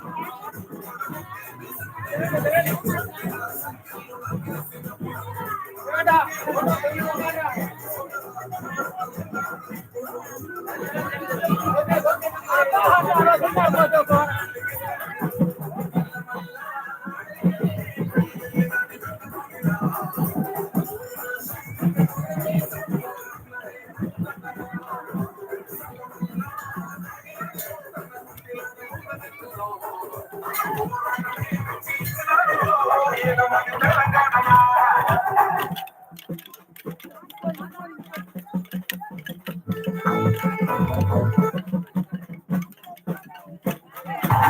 Come on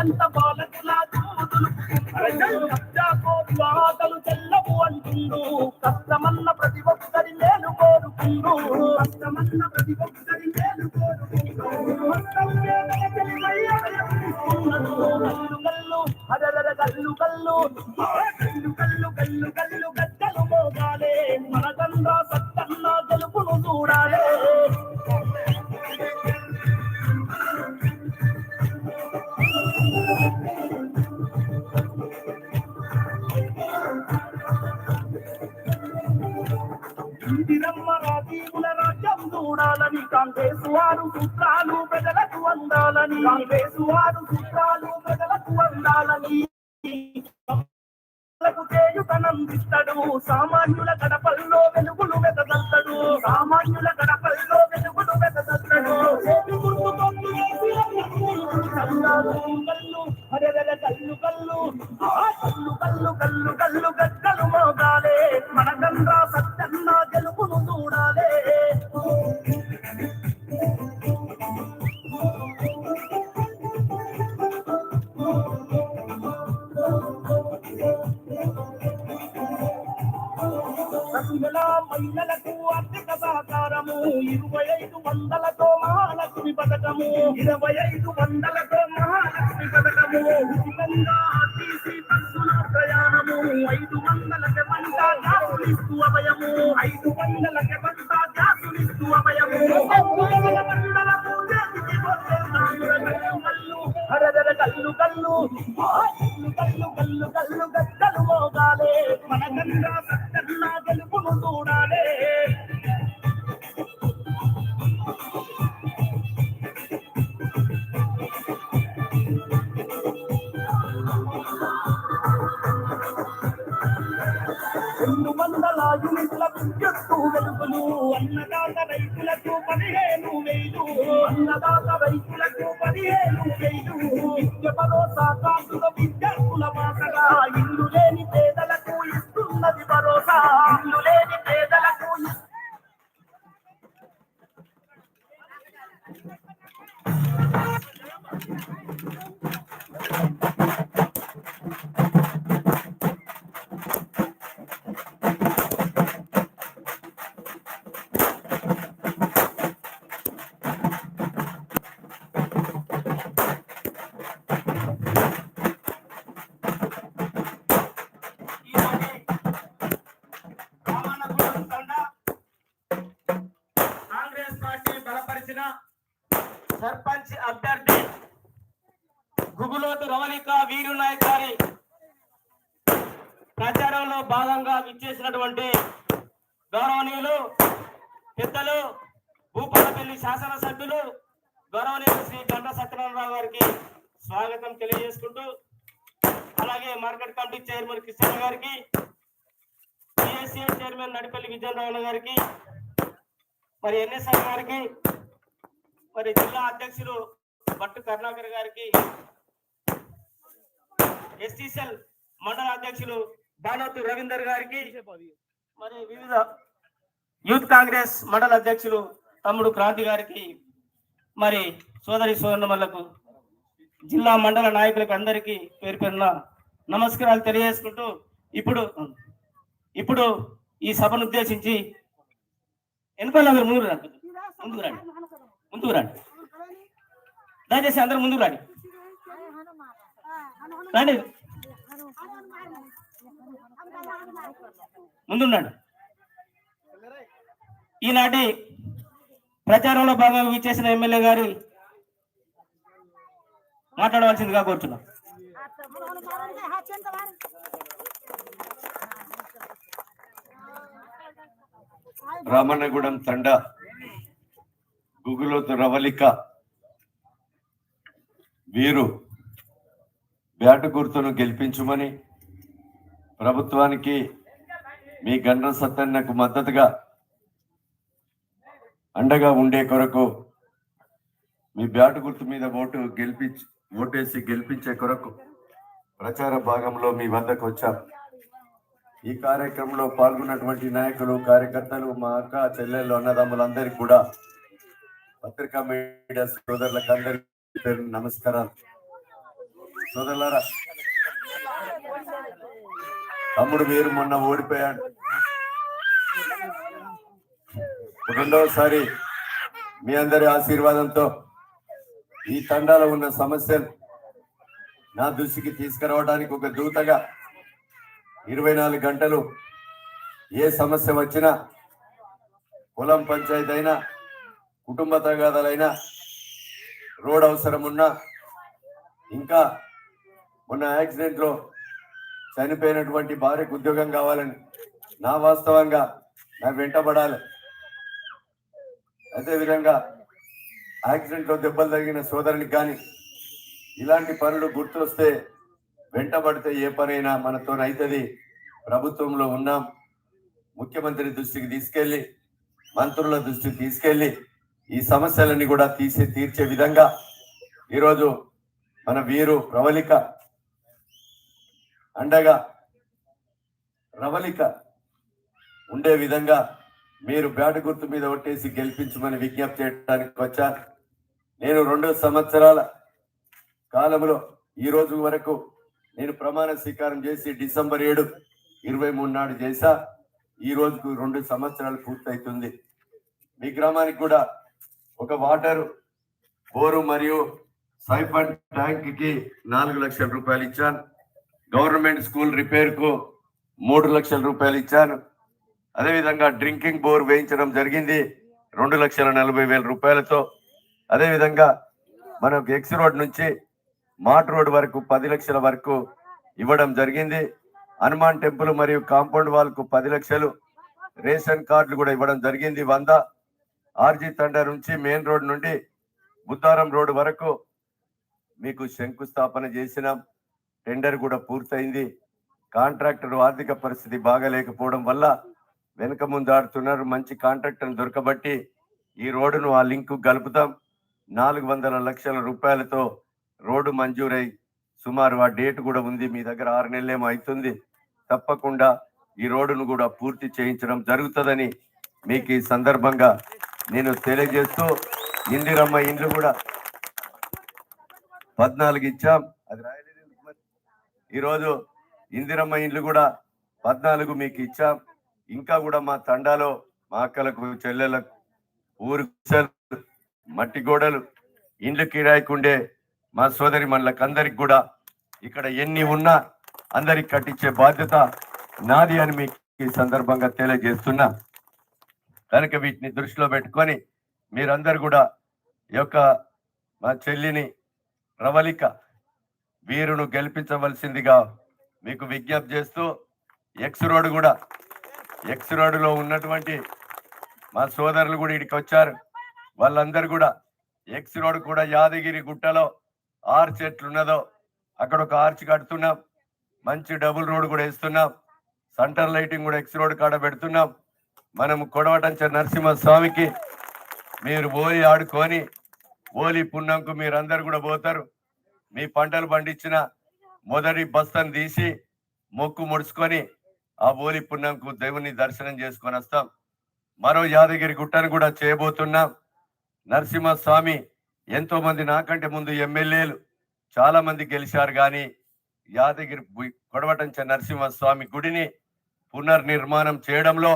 ఎంత బాల ప్రజలకు అందాలని. వేసువారు సూత్రాలు ప్రజలకు అందాలని. చేయుతనందిస్తాడు. సామాన్యుల గడపల్లో వెలుగులు వెదదత్తడు సామాన్యుల గడపల్లో వెలుగులు వెదదత్తడు వందలతో మహాలక్ష్మి పథకము. ఇరవై ఐదు వందలతో మహాలక్ష్మి పథకము. ప్రయాణము. ఐదు వందల పంట గ్యాసులిస్తూ అభయము. ఐదు వందల పంట గ్యాసులిస్తూ అభయము. అరదర కల్లు కల్లు కల్లు కల్లు కల్లు గద్దలు మోగాలే. మన గంగా జుట్టు వెలుగులు అన్నదాత రైతులకు పదిహేను వేలు. అన్నదాత రైతులకు పదిహేను వేలు. విద్య భరోసా కాసుల విద్య చేసిన సర్పంచ్ అభ్యర్థి గుగులోతు రమణిక వీరు నాయక్ గారి ప్రచారంలో భాగంగా విచ్చేసినటువంటి గౌరవనీయులు పెద్దలు భూపాలపల్లి శాసనసభ్యులు గౌరవనీయులు శ్రీ గంట సత్యనారాయణరావు గారికి స్వాగతం తెలియజేసుకుంటూ అలాగే మార్కెట్ కమిటీ చైర్మన్ కిషన్ గారికి పిఎస్సీ చైర్మన్ నడిపల్లి విజయనారాయణ గారికి మరి ఎన్ఎస్ఆర్ గారికి మరి జిల్లా అధ్యక్షులు భట్టు కరుణాకర్ గారికి ఎస్టీసెల్ మండల అధ్యక్షులు బానోతు రవీందర్ గారికి మరి వివిధ యూత్ కాంగ్రెస్ మండల అధ్యక్షులు తమ్ముడు క్రాంతి గారికి మరి సోదరి సోదరులకు జిల్లా మండల నాయకులకు అందరికీ పేరు పేరున నమస్కారాలు తెలియజేసుకుంటూ ఇప్పుడు ఇప్పుడు ఈ సభను ఉద్దేశించి ఎన్నికల అందరు ముందుకు రండి. ముందుకు రండి. ముందుకు రండి. దయచేసి అందరు ముందుకు రండి. రండి. ముందుండండి. ఈనాటి ప్రచారంలో భాగంగా విచ్చేసిన ఎమ్మెల్యే గారి మాట్లాడవలసిందిగా కోరుతున్నాం. రామన్నగూడెం తండ గుగులోతు రవలిక వీరు బ్యాటు గుర్తును గెలిపించుమని ప్రభుత్వానికి మీ గండ్ర సత్తన్నకు మద్దతుగా అండగా ఉండే కొరకు మీ బ్యాటు గుర్తు మీద ఓటు గెలిపించి ఓటేసి గెలిపించే కొరకు ప్రచార భాగంలో మీ వద్దకు వచ్చాం. ఈ కార్యక్రమంలో పాల్గొన్నటువంటి నాయకులు కార్యకర్తలు మా అక్క చెల్లెళ్ళు అన్నదమ్ములందరికీ కూడా పత్రికా మీడియా సోదరులకు అందరికీ పేరు నమస్కారాలు. సోదరులారా తమ్ముడు వీరు మొన్న ఓడిపోయాడు. రెండవసారి మీ అందరి ఆశీర్వాదంతో ఈ తండాలో ఉన్న సమస్యలు నా దృష్టికి తీసుకురావడానికి ఒక దూతగా ఇరవై నాలుగు గంటలు ఏ సమస్య వచ్చినా పొలం పంచాయతీ అయినా కుటుంబ తగాదాలైనా రోడ్ అవసరం ఉన్నా ఇంకా మొన్న యాక్సిడెంట్లో చనిపోయినటువంటి భార్యకు ఉద్యోగం కావాలని నా వాస్తవంగా నా వెంటబడాలి అదేవిధంగా యాక్సిడెంట్లో దెబ్బలు తగిన సోదరునికి కానీ ఇలాంటి పనులు గుర్తొస్తే వెంటబడితే ఏ పనైనా మనతో అవుతుంది ప్రభుత్వంలో ఉన్నాం. ముఖ్యమంత్రి దృష్టికి తీసుకెళ్ళి మంత్రుల దృష్టికి తీసుకెళ్ళి ఈ సమస్యలన్నీ కూడా తీసి తీర్చే విధంగా ఈరోజు మన వీరు ప్రవళిక అండగా రవళిక ఉండే విధంగా మీరు బ్యాట్ గుర్తు మీద ఒట్టేసి గెలిపించమని విజ్ఞప్తి చేయడానికి వచ్చాను నేను రెండు సంవత్సరాల కాలంలో ఈ రోజు వరకు నేను ప్రమాణ స్వీకారం చేసి డిసెంబర్ ఏడు ఇరవై మూడు నాడు చేశా. ఈ రోజుకు రెండు సంవత్సరాలు పూర్తవుతుంది మీ గ్రామానికి కూడా ఒక వాటర్ బోరు మరియు సైఫన్ ట్యాంక్కి నాలుగు లక్షల రూపాయలు ఇచ్చాను. గవర్నమెంట్ స్కూల్ రిపేర్కు మూడు లక్షల రూపాయలు ఇచ్చాను. అదేవిధంగా డ్రింకింగ్ బోర్ వేయించడం జరిగింది. రెండు లక్షల నలభై వేల రూపాయలతో. అదేవిధంగా మనకు ఎక్స్ రోడ్ నుంచి మాట్ రోడ్ వరకు పది లక్షల వరకు ఇవ్వడం జరిగింది. హనుమాన్ టెంపుల్ మరియు కాంపౌండ్ వాల్కు పది లక్షలు. రేషన్ కార్డులు కూడా ఇవ్వడం జరిగింది. వంద ఆర్జీ తండర్ నుంచి మెయిన్ రోడ్ నుండి బుద్ధారం రోడ్ వరకు మీకు శంకుస్థాపన చేసినాం. టెండర్ కూడా పూర్తయింది. కాంట్రాక్టర్ ఆర్థిక పరిస్థితి బాగలేకపోవడం వల్ల వెనక ముందు ఆడుతున్నారు. మంచి కాంట్రాక్టర్ దొరకబట్టి ఈ రోడ్డును ఆ లింకు కలుపుతాం నాలుగు వందల లక్షల రూపాయలతో రోడ్డు మంజూరై సుమారు ఆ డేట్ కూడా ఉంది. మీ దగ్గర ఆరు నెలలేమో అవుతుంది తప్పకుండా ఈ రోడ్డును కూడా పూర్తి చేయించడం జరుగుతుందని మీకు ఈ సందర్భంగా నేను తెలియజేస్తూ ఇందిరమ్మ ఇండ్లు కూడా పద్నాలుగు ఇచ్చాం. అది రాయలేదు. ఈరోజు ఇందిరమ్మ ఇండ్లు కూడా పద్నాలుగు మీకు ఇచ్చాం. ఇంకా కూడా మా తండాలో మా అక్కలకు చెల్లెలకు ఊరు మట్టి గోడలు ఇండ్లు కిరాయికుండే మా సోదరి మనలకు అందరికి కూడా ఇక్కడ ఎన్ని ఉన్నా అందరికి కట్టించే బాధ్యత నాది అని మీకు ఈ సందర్భంగా తెలియజేస్తున్నా. కనుక వీటిని దృష్టిలో పెట్టుకొని మీరందరూ కూడా ఈ యొక్క మా చెల్లిని రవలిక వీరును గెలిపించవలసిందిగా మీకు విజ్ఞప్తి చేస్తూ ఎక్స్ రోడ్ కూడా ఎక్స్ రోడ్లో ఉన్నటువంటి మా సోదరులు కూడా ఇక్కడికి వచ్చారు. వాళ్ళందరూ కూడా ఎక్స్ రోడ్ కూడా యాదగిరి గుట్టలో ఆర్చ్ ఎట్లున్నదో అక్కడ ఒక ఆర్చ్ కడుతున్నాం. మంచి డబుల్ రోడ్ కూడా వేస్తున్నాం. సెంటర్ లైటింగ్ కూడా ఎక్స్ రోడ్ కాడ పెడుతున్నాం. మనం కొడవటంచ నరసింహ స్వామికి మీరు ఓలి ఆడుకొని ఓలి పుణ్యంకు మీరందరు కూడా పోతారు. మీ పంటలు పండించిన మొదటి బస్తను తీసి మొక్కు ముడుచుకొని ఆ ఓలి పుణ్యంకు దేవుని దర్శనం చేసుకొని వస్తాం. మరో యాదగిరి గుట్టను కూడా చేయబోతున్నాం. నరసింహస్వామి ఎంతో మంది నాకంటే ముందు ఎమ్మెల్యేలు చాలా మంది గెలిచారు కానీ యాదగిరి కొడవటంచ నరసింహస్వామి గుడిని పునర్నిర్మాణం చేయడంలో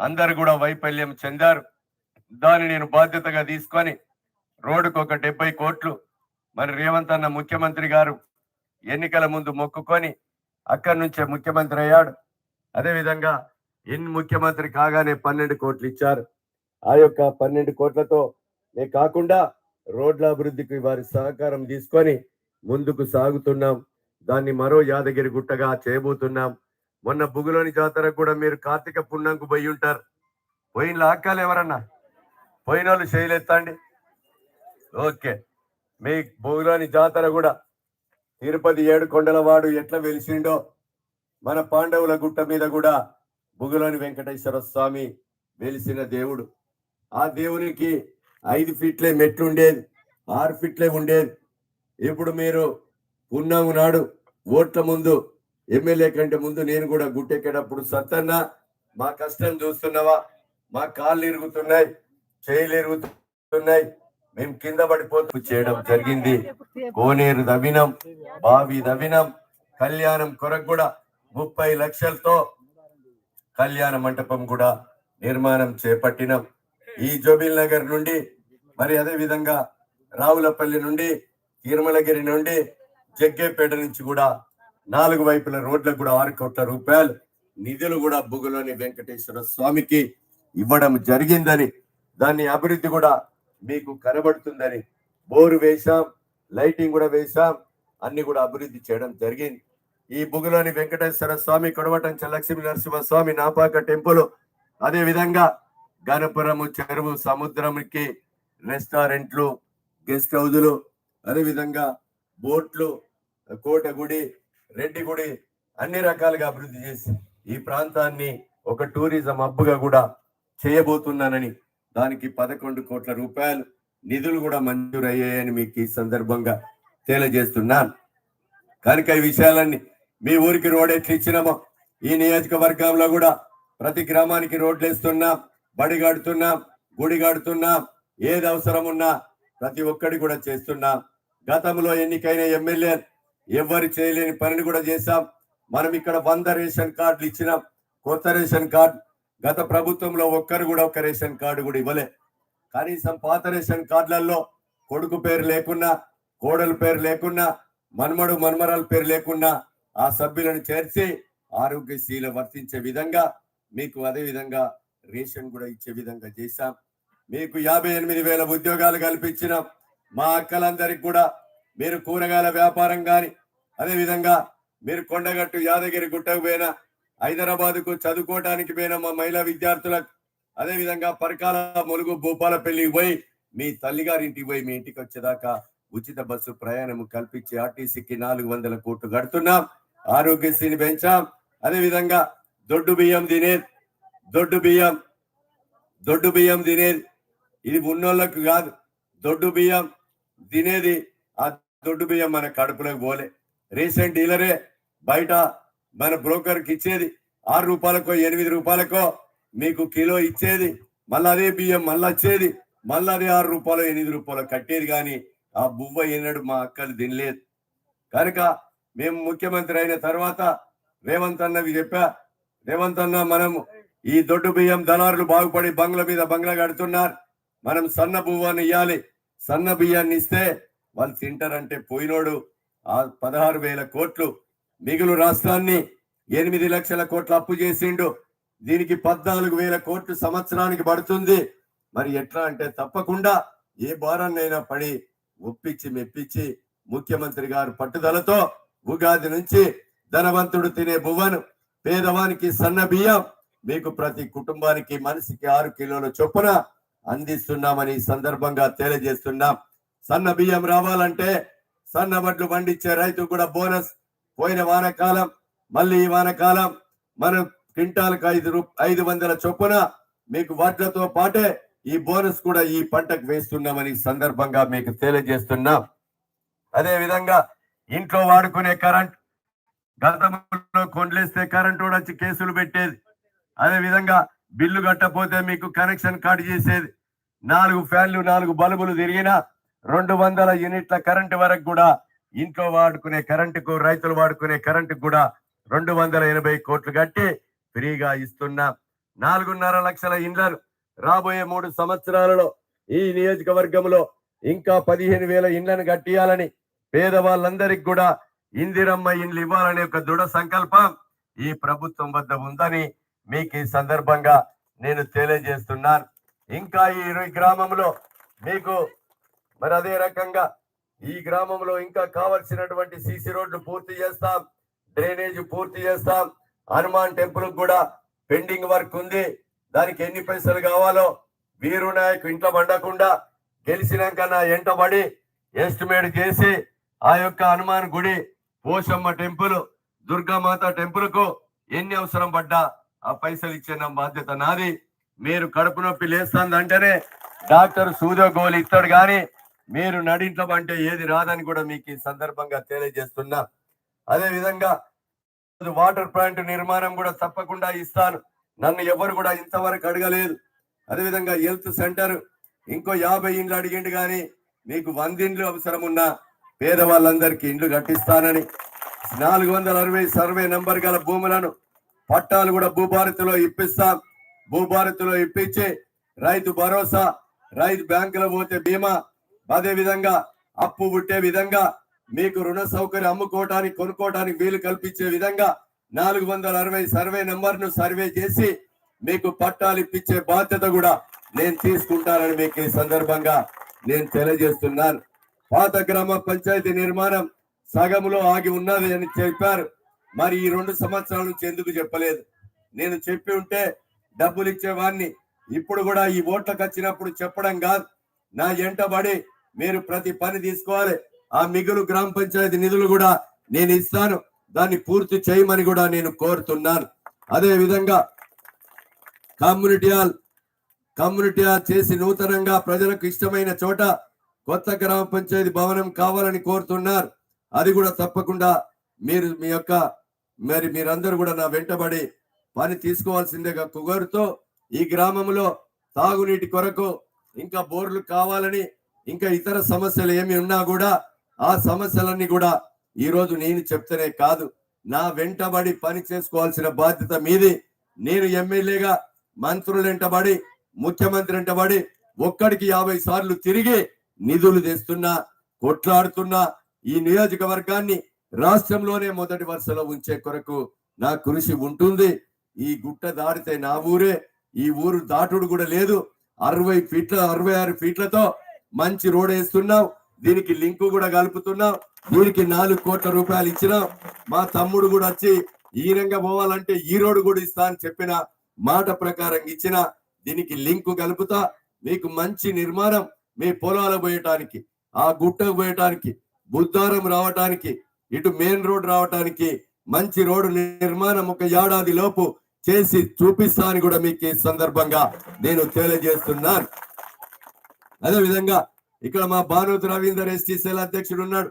అందరు కూడా వైఫల్యం చెందారు. దాన్ని నేను బాధ్యతగా తీసుకొని రోడ్డుకు ఒక డెబ్బై కోట్లు మరి రేవంత్ అన్న ముఖ్యమంత్రి గారు ఎన్నికల ముందు మొక్కుకొని అక్కడి నుంచే ముఖ్యమంత్రి అయ్యాడు. అదేవిధంగా ఎన్ని ముఖ్యమంత్రి కాగానే పన్నెండు కోట్లు ఇచ్చారు. ఆ యొక్క పన్నెండు కోట్లతో నే కాకుండా రోడ్ల అభివృద్ధికి వారి సహకారం తీసుకొని ముందుకు సాగుతున్నాం. దాన్ని మరో యాదగిరి గుట్టగా చేయబోతున్నాం. మొన్న బుగులోని జాతర కూడా మీరు కార్తీక పుణ్యంకు పోయి ఉంటారు. పోయిన లాక్కాలు ఎవరన్నా? పోయిన వాళ్ళు చేయలేత్తండి ఓకే. మీ బుగులోని జాతర కూడా తిరుపతి ఏడు కొండల వాడు ఎట్లా వెలిసిండో మన పాండవుల గుట్ట మీద కూడా బుగులోని వెంకటేశ్వర స్వామి వెలిసిన దేవుడు. ఆ దేవునికి ఐదు ఫీట్లే మెట్లు ఉండేది ఆరు ఫీట్లే ఉండేది. ఇప్పుడు మీరు పున్నాము నాడు ఓట్ల ముందు ఎమ్మెల్యే కంటే ముందు నేను కూడా గుట్టెక్కేటప్పుడు సత్తన్న మా కష్టం చూస్తున్నావా? మా కాళ్ళు ఇరుగుతున్నాయి చేయిలు ఇరుగుతున్నాయి. మేము కింద పడిపోతూ చేయడం జరిగింది. కోనేరు దవినం బావి దవినం కళ్యాణం కొరకు కూడా ముప్పై లక్షలతో కళ్యాణ మంటపం కూడా నిర్మాణం చేపట్టినాం. ఈ జోబిల్ నగర్ నుండి మరి అదే విధంగా రావులపల్లి నుండి తిరుమలగిరి నుండి జగ్గేపేట నుంచి కూడా నాలుగు వైపుల రోడ్లకు కూడా ఆరు కోట్ల రూపాయలు నిధులు కూడా బుగులోని వెంకటేశ్వర స్వామికి ఇవ్వడం జరిగిందని దాన్ని అభివృద్ధి కూడా మీకు కనబడుతుందని బోరు వేశాం లైటింగ్ కూడా వేశాం అన్ని కూడా అభివృద్ధి చేయడం జరిగింది. ఈ బుగులోని వెంకటేశ్వర స్వామి కొడవటం లక్ష్మీ నరసింహ స్వామి నాపాక టెంపుల్ అదే విధంగా గణపురము చెరువు సముద్రంకి రెస్టారెంట్లు గెస్ట్ హౌజులు అదేవిధంగా బోట్లు కోట రెడ్డిగుడి రెడ్డి గుడి అన్ని రకాలుగా అభివృద్ధి చేసి ఈ ప్రాంతాన్ని ఒక టూరిజం హబ్గా కూడా చేయబోతున్నానని దానికి పదకొండు కోట్ల రూపాయలు నిధులు కూడా మంజూరు అయ్యాయని మీకు ఈ సందర్భంగా తెలియజేస్తున్నాను. కనుక ఈ విషయాలన్నీ మీ ఊరికి రోడ్ ఎట్లా ఇచ్చినామో ఈ నియోజకవర్గంలో కూడా ప్రతి గ్రామానికి రోడ్లు వేస్తున్నాం బడి కడుతున్నాం గుడి కడుతున్నాం ఏది అవసరం ఉన్నా ప్రతి ఒక్కటి కూడా చేస్తున్నాం. గతంలో ఎన్నికైన ఎమ్మెల్యే ఎవరు చేయలేని పనిని కూడా చేశాం. మనం ఇక్కడ వంద రేషన్ కార్డులు ఇచ్చినాం. కొత్త రేషన్ కార్డు. గత ప్రభుత్వంలో ఒక్కరు కూడా ఒక రేషన్ కార్డు కూడా ఇవ్వలే. కనీసం పాత రేషన్ కార్డులలో కొడుకు పేరు లేకున్నా కోడలు పేరు లేకున్నా మన్మడు మన్మరాల పేరు లేకున్నా ఆ సభ్యులను చేర్చి ఆరోగ్యశీల వర్తించే విధంగా మీకు అదే విధంగా రేషన్ కూడా ఇచ్చే విధంగా చేశాం. మీకు యాభై ఎనిమిది వేల ఉద్యోగాలు కల్పించినాం. మా అక్కలందరికి కూడా మీరు కూరగాయల వ్యాపారం కానీ అదేవిధంగా మీరు కొండగట్టు యాదగిరి గుట్టకు పోయినా హైదరాబాద్కు చదువుకోవడానికి పోయిన మా మహిళా విద్యార్థులకు అదేవిధంగా పరకాల ములుగు భూపాలపల్లి పోయి మీ తల్లిగారింటికి పోయి మీ ఇంటికి వచ్చేదాకా ఉచిత బస్సు ప్రయాణం కల్పించి ఆర్టీసీకి నాలుగు వందల కోట్లు కడుతున్నాం ఆరోగ్యశ్రీని పెంచాం. అదేవిధంగా దొడ్డు బియ్యం తినేది దొడ్డు బియ్యం దొడ్డు బియ్యం తినేది. ఇది ఉన్నోళ్ళకు కాదు దొడ్డు బియ్యం తినేది ఆ దొడ్డు బియ్యం మన కడుపులోకి పోలే. రీసెంట్ డీలరే బయట మన బ్రోకర్కి ఇచ్చేది ఆరు రూపాయలకో ఎనిమిది రూపాయలకో మీకు కిలో ఇచ్చేది. మళ్ళీ అదే బియ్యం మళ్ళీ వచ్చేది. మళ్ళీ అదే ఆరు రూపాయలు ఎనిమిది రూపాయలు కట్టేది కానీ ఆ బువ్వ ఎన్నడు మా అక్కలు తినలేదు. కనుక మేము ముఖ్యమంత్రి అయిన తర్వాత రేవంత్ అన్నవి చెప్పా. రేవంత్ అన్న మనము ఈ దొడ్డు బియ్యం దళారులు బాగుపడి బంగ్ల మీద బంగ్లా కడుతున్నారు. మనం సన్న బువ్వాన్ని ఇవ్వాలి సన్న బియ్యాన్ని ఇస్తే వాళ్ళు తింటారంటే పోయినోడు ఆ పదహారు వేల కోట్లు మిగులు రాష్ట్రాన్ని ఎనిమిది లక్షల కోట్లు అప్పు చేసిండు. దీనికి పద్నాలుగు వేల కోట్లు సంవత్సరానికి పడుతుంది. మరి ఎట్లా అంటే తప్పకుండా ఏ భారాన్నైనా పడి ఒప్పించి మెప్పించి ముఖ్యమంత్రి గారు పట్టుదలతో ఉగాది నుంచి ధనవంతుడు తినే బువ్వను పేదవానికి సన్న బియ్యం మీకు ప్రతి కుటుంబానికి మనిషికి ఆరు కిలోల చొప్పున అందిస్తున్నామని సందర్భంగా తెలియజేస్తున్నాం. సన్న బియ్యం రావాలంటే సన్న వడ్లు పండించే రైతు కూడా బోనస్. పోయిన వానకాలం మళ్ళీ ఈ వానకాలం మనం క్వింటాల్కి ఐదు రూ ఐదు వందల చొప్పున మీకు వడ్లతో పాటే ఈ బోనస్ కూడా ఈ పంటకు వేస్తున్నామని సందర్భంగా మీకు తెలియజేస్తున్నాం. అదే విధంగా ఇంట్లో వాడుకునే కరెంట్ గతంలో కొండలేస్తే కరెంట్ కూడా వచ్చి కేసులు పెట్టేది. అదే విధంగా బిల్లు కట్టపోతే మీకు కనెక్షన్ కట్ చేసేది. నాలుగు ఫ్యాన్లు నాలుగు బల్బులు తిరిగినా రెండు వందల యూనిట్ల కరెంటు వరకు కూడా ఇంట్లో వాడుకునే కరెంటుకు రైతులు వాడుకునే కరెంటుకు కూడా రెండు వందల ఎనభై కోట్లు కట్టి ఫ్రీగా ఇస్తున్నా నాలుగున్నర లక్షల ఇండ్లను రాబోయే మూడు సంవత్సరాలలో ఈ నియోజకవర్గంలో ఇంకా పదిహేను వేల ఇండ్లను కట్టియాలని పేదవాళ్ళందరికి కూడా ఇందిరమ్మ ఇండ్లు ఇవ్వాలనే ఒక దృఢ సంకల్పం ఈ ప్రభుత్వం వద్ద ఉందని మీకు ఈ సందర్భంగా నేను తెలియజేస్తున్నాను. ఇంకా ఈ ఇరు- గ్రామంలో మీకు మరి అదే రకంగా ఈ గ్రామంలో ఇంకా కావలసినటువంటి సీసీ రోడ్లు పూర్తి చేస్తాం డ్రైనేజ్ పూర్తి చేస్తాం హనుమాన్ టెంపుల్ కూడా పెండింగ్ వర్క్ ఉంది. దానికి ఎన్ని పైసలు కావాలో వీరు నాయకు ఇంట్లో పండకుండా గెలిచినాక నా ఎంటబడి ఎస్టిమేట్ చేసి ఆ యొక్క హనుమాన్ గుడి పోషమ్మ టెంపుల్ దుర్గామాత టెంపుల్కు ఎన్ని అవసరం పడ్డా ఆ పైసలు ఇచ్చే నా బాధ్యత నాది. మీరు కడుపు నొప్పి లేస్తుందంటేనే డాక్టర్ సూదో గోలు ఇస్తాడు కానీ మీరు నడింట్లో అంటే ఏది రాదని కూడా మీకు ఈ సందర్భంగా తెలియజేస్తున్నా. అదే విధంగా వాటర్ ప్లాంట్ నిర్మాణం కూడా తప్పకుండా ఇస్తాను. నన్ను ఎవరు కూడా ఇంతవరకు అడగలేదు. అదే విధంగా హెల్త్ సెంటర్ ఇంకో యాభై ఇండ్లు అడిగిండు కానీ మీకు వంద ఇండ్లు అవసరం ఉన్నా పేదవాళ్ళందరికీ ఇండ్లు కట్టిస్తానని నాలుగు వందల అరవై సర్వే నంబర్ గల భూములను పట్టాలు కూడా భూభారతిలో ఇప్పిస్తాం. భూభారతిలో ఇప్పించి రైతు భరోసా రైతు బ్యాంకులో పోతే బీమా అదే విధంగా అప్పు పుట్టే విధంగా మీకు రుణ సౌకర్యం అమ్ముకోవటానికి కొనుక్కోవటానికి వీలు కల్పించే విధంగా నాలుగు వందల అరవై సర్వే నెంబర్ను సర్వే చేసి మీకు పట్టాలు ఇప్పించే బాధ్యత కూడా నేను తీసుకుంటానని మీకు ఈ సందర్భంగా నేను తెలియజేస్తున్నాను. పాత గ్రామ పంచాయతీ నిర్మాణం సగంలో ఆగి ఉన్నది అని చెప్పారు. మరి ఈ రెండు సంవత్సరాల నుంచి ఎందుకు చెప్పలేదు? నేను చెప్పి ఉంటే డబ్బులు ఇచ్చేవాడిని ఇప్పుడు కూడా ఈ ఓట్లకు వచ్చినప్పుడు చెప్పడం కాదు. నా ఎంటబడి మీరు ప్రతి పని తీసుకోవాలి. ఆ మిగులు గ్రామ పంచాయతీ నిధులు కూడా నేను ఇస్తాను. దాన్ని పూర్తి చేయమని కూడా నేను కోరుతున్నాను. అదే విధంగా కమ్యూనిటీ హాల్ కమ్యూనిటీ హాల్ చేసి నూతనంగా ప్రజలకు ఇష్టమైన చోట కొత్త గ్రామ పంచాయతీ భవనం కావాలని కోరుతున్నారు. అది కూడా తప్పకుండా మీరు మీ యొక్క మరి మీరందరూ కూడా నా వెంటబడి పని తీసుకోవాల్సిందేగా కుగరుతో ఈ గ్రామంలో తాగునీటి కొరకు ఇంకా బోర్లు కావాలని ఇంకా ఇతర సమస్యలు ఏమి ఉన్నా కూడా ఆ సమస్యలన్నీ కూడా ఈరోజు నేను చెప్తేనే కాదు. నా వెంటబడి పని చేసుకోవాల్సిన బాధ్యత మీది. నేను ఎమ్మెల్యేగా మంత్రులు వెంటబడి ముఖ్యమంత్రి వెంటబడి ఒక్కడికి యాభై సార్లు తిరిగి నిధులు తెస్తున్నా కొట్లాడుతున్నా ఈ నియోజకవర్గాన్ని రాష్ట్రంలోనే మొదటి వరుసలో ఉంచే కొరకు నా కృషి ఉంటుంది. ఈ గుట్ట దాటితే నా ఊరే ఈ ఊరు దాటుడు కూడా లేదు. అరవై ఫీట్ల అరవై ఆరు ఫీట్లతో మంచి రోడ్ వేస్తున్నాం దీనికి లింకు కూడా కలుపుతున్నాం దీనికి నాలుగు కోట్ల రూపాయలు ఇచ్చినాం మా తమ్ముడు కూడా వచ్చి ఈ రంగం పోవాలంటే ఈ రోడ్డు కూడా ఇస్తా అని చెప్పిన మాట ప్రకారం ఇచ్చిన దీనికి లింకు కలుపుతా. మీకు మంచి నిర్మాణం మీ పొలాలు పోయటానికి ఆ గుట్టకు పోయటానికి బుద్ధారం రావటానికి ఇటు మెయిన్ రోడ్ రావటానికి మంచి రోడ్డు నిర్మాణం ఒక ఏడాది లోపు చేసి చూపిస్తా అని కూడా మీకు ఈ సందర్భంగా నేను తెలియజేస్తున్నాను. అదే విధంగా ఇక్కడ మా భానుతు రవీందర్ ఎస్టీ సెల్ అధ్యక్షుడు ఉన్నాడు.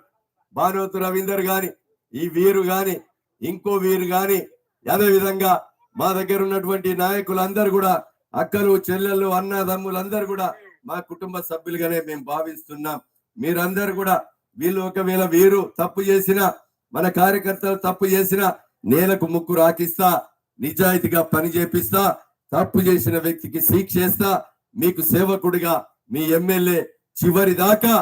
భానుతు రవీందర్ గాని ఈ వీరు గాని ఇంకో వీరు గాని అదేవిధంగా మా దగ్గర ఉన్నటువంటి నాయకులందరూ కూడా అక్కలు చెల్లెళ్ళు అన్నదమ్ములందరూ కూడా మా కుటుంబ సభ్యులుగానే మేము భావిస్తున్నాం. మీరందరూ కూడా వీళ్ళు ఒకవేళ వీరు తప్పు చేసిన మన కార్యకర్తలు తప్పు చేసిన నేలకు ముక్కు రాకిస్తా నిజాయితీగా పని చేపిస్తా తప్పు చేసిన వ్యక్తికి శిక్ష మీకు సేవకుడిగా మీ ఎమ్మెల్యే చివరి దాకా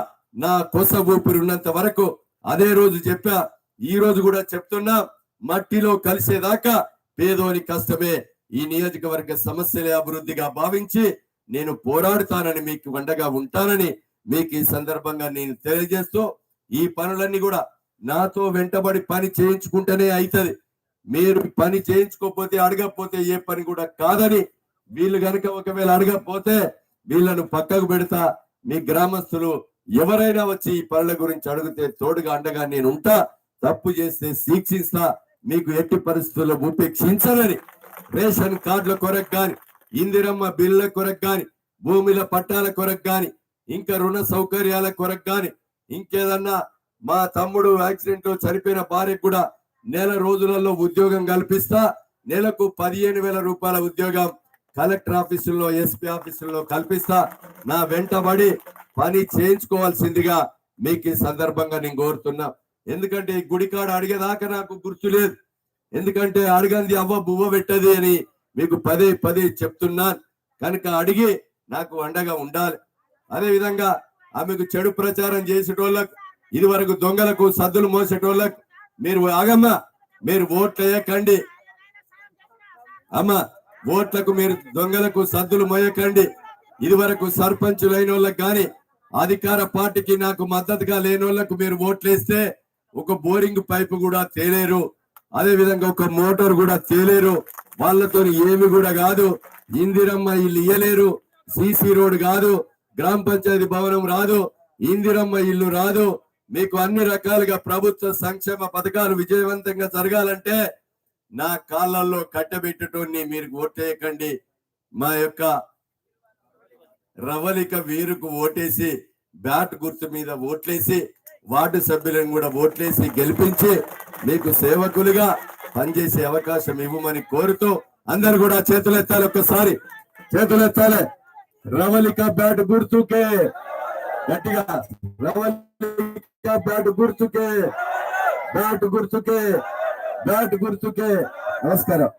నా కొస ఊపిరి ఉన్నంత వరకు అదే రోజు చెప్పా. ఈ రోజు కూడా చెప్తున్నా మట్టిలో కలిసేదాకా పేదోని కష్టమే. ఈ నియోజకవర్గ సమస్యలే అభివృద్ధిగా భావించి నేను పోరాడుతానని మీకు వండగా ఉంటానని మీకు ఈ సందర్భంగా నేను తెలియజేస్తూ ఈ పనులన్నీ కూడా నాతో వెంటబడి పని చేయించుకుంటేనే అవుతుంది మీరు పని చేయించుకోకపోతే అడగకపోతే ఏ పని కూడా కాదని వీళ్ళు కనుక ఒకవేళ అడగకపోతే వీళ్ళను పక్కకు పెడతా మీ గ్రామస్తులు ఎవరైనా వచ్చి ఈ పనుల గురించి అడిగితే తోడుగా అండగా నేను ఉంటా తప్పు చేస్తే శిక్షిస్తా మీకు ఎట్టి పరిస్థితుల్లో ఉపేక్షించనని. రేషన్ కార్డుల కొరకు గాని ఇందిరమ్మ బిల్ల కొరకు గాని భూమిల పట్టాల కొరకు గాని ఇంకా రుణ సౌకర్యాల కొరకు గాని ఇంకేదన్నా మా తమ్ముడు యాక్సిడెంట్లో చనిపోయిన భార్యకు కూడా నెల రోజులలో ఉద్యోగం కల్పిస్తా నెలకు పదిహేను వేల రూపాయల ఉద్యోగం కలెక్టర్ ఆఫీసుల్లో ఎస్పీ ఆఫీసుల్లో కల్పిస్తా. నా వెంటబడి పని చేయించుకోవాల్సిందిగా మీకు ఈ సందర్భంగా నేను కోరుతున్నా. ఎందుకంటే ఈ గుడికాడ అడిగేదాకా నాకు గుర్తు లేదు. ఎందుకంటే అడగంది అవ్వ బువ్వ పెట్టది అని మీకు పదే పదే చెప్తున్నాను కనుక అడిగి నాకు అండగా ఉండాలి. అదే విధంగా ఆమెకు చెడు ప్రచారం చేసేటోళ్ళకు ఇది వరకు దొంగలకు సద్దులు మోసేటోళ్ళకు మీరు ఆగమ్మా మీరు ఓట్లు వేయకండి అమ్మ ఓట్లకు మీరు దొంగలకు సద్దులు మోయకండి. ఇది వరకు సర్పంచులైన వాళ్ళకి కానీ అధికార పార్టీకి నాకు మద్దతుగా లేని వాళ్ళకు మీరు ఓట్లేస్తే ఒక బోరింగ్ పైపు కూడా తేలేరు. అదే విధంగా ఒక మోటార్ కూడా తేలేరు. వాళ్ళతో ఏమి కూడా కాదు. ఇందిరమ్మ ఇల్లు ఇయ్యలేరు. సిసి రోడ్ కాదు. గ్రామ పంచాయతీ భవనం రాదు. ఇందిరమ్మ ఇల్లు రాదు. మీకు అన్ని రకాలుగా ప్రభుత్వ సంక్షేమ పథకాలు విజయవంతంగా జరగాలంటే నా కాళ్ళల్లో కట్టబెట్టటోని మీరు ఓటేయకండి. మా యొక్క రవలిక వీరుకు ఓటేసి బ్యాట్ గుర్తు మీద ఓట్లేసి వార్డు సభ్యులను కూడా ఓట్లేసి గెలిపించి మీకు సేవకులుగా పనిచేసే అవకాశం ఇవ్వమని కోరుతూ అందరు కూడా చేతులు ఎత్తాలి ఒక్కసారి. చేతులు ఎత్తాలి రవలిక బ్యాట్ గుర్తుకే. గట్టిగా. రవలిక బ్యాట్ గుర్తుకే. బ్యాట్ గుర్తుకే. బ్యాట్ గుర్తుకే నమస్కారం